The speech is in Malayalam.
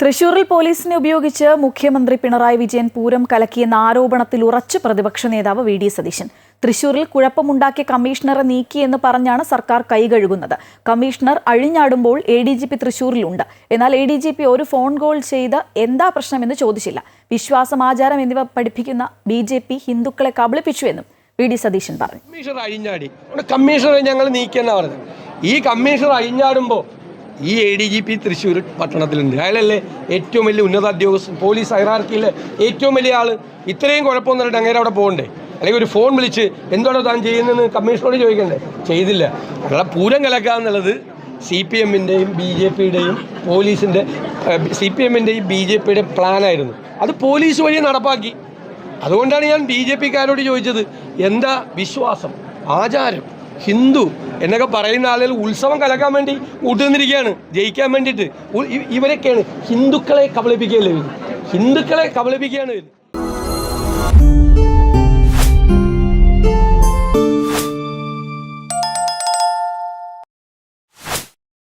തൃശൂരിൽ പോലീസിനെ ഉപയോഗിച്ച് മുഖ്യമന്ത്രി പിണറായി വിജയൻ പൂരം കലക്കിയെന്ന ആരോപണത്തിൽ ഉറച്ച് പ്രതിപക്ഷ നേതാവ് വി ഡി സതീശൻ. തൃശൂരിൽ കുഴപ്പമുണ്ടാക്കിയ കമ്മീഷണറെ നീക്കിയെന്ന് പറഞ്ഞാണ് സർക്കാർ കൈകഴുകുന്നത് കമ്മീഷണർ അഴിഞ്ഞാടുമ്പോൾ എ ഡി ജി പി തൃശൂരിലുണ്ട്. എന്നാൽ എ ഡി ജി പി ഒരു ഫോൺ കോൾ ചെയ്ത് എന്താ പ്രശ്നമെന്ന് ചോദിച്ചില്ല. വിശ്വാസം ആചാരം എന്നിവ പഠിപ്പിക്കുന്ന ബി ജെ പി ഹിന്ദുക്കളെ കബളിപ്പിച്ചുവെന്നും വി ഡി സതീശൻ പറഞ്ഞു. കമ്മീഷണർ അഴിഞ്ഞാടി. കമ്മീഷണറെ ഞങ്ങൾ നീക്കിയെന്നാണ് പറഞ്ഞത്. ഈ കമ്മീഷണർ അഴിഞ്ഞാടുമ്പോൾ ഈ A D G P Thrissur പട്ടണത്തിലുണ്ട്. അയാളല്ലേ ഏറ്റവും വലിയ ഉന്നത ഉദ്യോഗസ്ഥൻ പോലീസ് ഹൈറാർക്കിയിലെ ഏറ്റവും വലിയ ആൾ ഇത്രയും കുഴപ്പമൊന്നും പറഞ്ഞിട്ട് അങ്ങനെ അവിടെ പോകണ്ടേ? അല്ലെങ്കിൽ ഒരു ഫോൺ വിളിച്ച് എന്താണ് താൻ ചെയ്യുന്നതെന്ന് കമ്മീഷനോട് ചോദിക്കണ്ടേ? ചെയ്തില്ല. ഞങ്ങളെ പൂരം കലക്കുക എന്നുള്ളത് സി പി എമ്മിന്റെയും ബി ജെ പിയുടെയും പോലീസിന്റെ സി പി എമ്മിന്റെയും ബി ജെ പിയുടെ പ്ലാനായിരുന്നു. അത് പോലീസ് വഴി നടപ്പാക്കി. അതുകൊണ്ടാണ് ഞാൻ ബി ജെ പിക്കാരോട് ചോദിച്ചത് എന്താ വിശ്വാസം? ആചാരം? ഹിന്ദു എന്നൊക്കെ പറയുന്ന ആളുകൾ ഉത്സവം കലക്കാൻ വേണ്ടി കൂട്ടുനിന്നിരിക്കുകയാണ് ജയിക്കാൻ വേണ്ടിയിട്ട്. ഇവരൊക്കെയാണ് ഹിന്ദുക്കളെ കബളിപ്പിക്കുകയല്ലേ ഹിന്ദുക്കളെ കബളിപ്പിക്കുകയാണ് ഇവർ.